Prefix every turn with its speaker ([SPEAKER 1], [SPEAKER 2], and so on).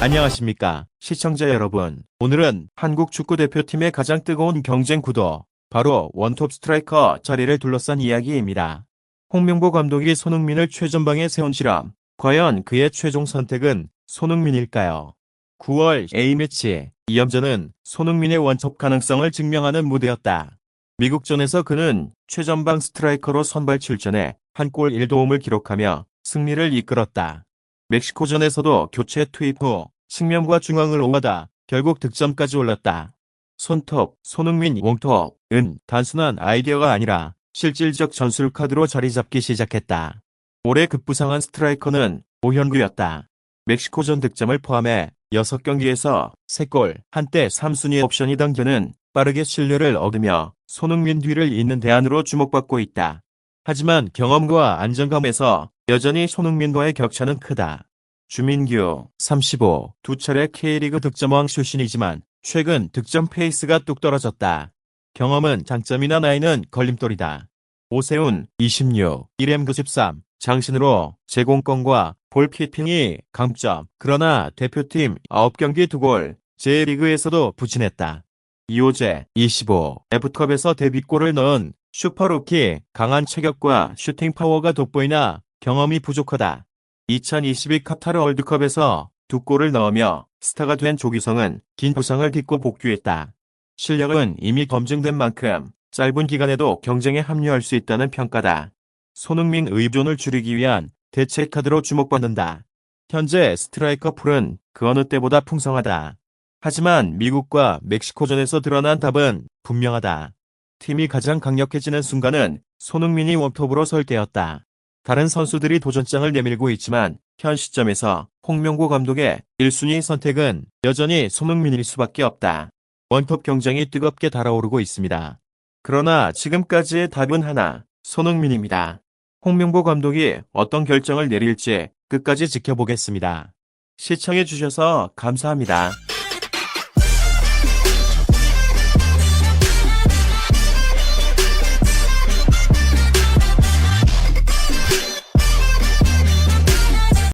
[SPEAKER 1] 안녕하십니까 시청자 여러분 오늘은 한국 축구대표팀의 가장 뜨거운 경쟁 구도 바로 원톱 스트라이커 자리를 둘러싼 이야기입니다. 홍명보 감독이 손흥민을 최전방에 세운 실험 과연 그의 최종 선택은 손흥민일까요? 9월 A매치 2연전은 손흥민의 원톱 가능성을 증명하는 무대였다. 미국전에서 그는 최전방 스트라이커로 선발 출전해 한 골 1도움을 기록하며 승리를 이끌었다. 멕시코전에서도 교체 투입 후 측면과 중앙을 오가다 결국 득점까지 올랐다. 손톱, 손흥민, 웡톱 은 단순한 아이디어가 아니라 실질적 전술 카드로 자리 잡기 시작했다. 올해 급부상한 스트라이커는 오현구였다. 멕시코전 득점을 포함해 6경기에서 3골, 한때 3순위 옵션이던 그는 빠르게 신뢰를 얻으며 손흥민 뒤를 잇는 대안으로 주목받고 있다. 하지만 경험과 안정감에서 여전히 손흥민과의 격차는 크다. 주민규, 35, 두 차례 K리그 득점왕 출신이지만 최근 득점 페이스가 뚝 떨어졌다. 경험은 장점이나 나이는 걸림돌이다. 오세훈, 26, 1M 93, 장신으로 제공권과 볼키핑이 강점. 그러나 대표팀 9경기 2골, 제1리그에서도 부진했다. 이호재, 25, F컵에서 데뷔골을 넣은 슈퍼루키, 강한 체격과 슈팅 파워가 돋보이나 경험이 부족하다. 2022 카타르 월드컵에서 두 골을 넣으며 스타가 된 조기성은 긴 부상을 딛고 복귀했다. 실력은 이미 검증된 만큼 짧은 기간에도 경쟁에 합류할 수 있다는 평가다. 손흥민 의존을 줄이기 위한 대체 카드로 주목받는다. 현재 스트라이커 풀은 그 어느 때보다 풍성하다. 하지만 미국과 멕시코전에서 드러난 답은 분명하다. 팀이 가장 강력해지는 순간은 손흥민이 원톱으로 설 때였다. 다른 선수들이 도전장을 내밀고 있지만 현 시점에서 홍명보 감독의 1순위 선택은 여전히 손흥민일 수밖에 없다. 원톱 경쟁이 뜨겁게 달아오르고 있습니다. 그러나 지금까지의 답은 하나, 손흥민입니다. 홍명보 감독이 어떤 결정을 내릴지 끝까지 지켜보겠습니다. 시청해주셔서 감사합니다.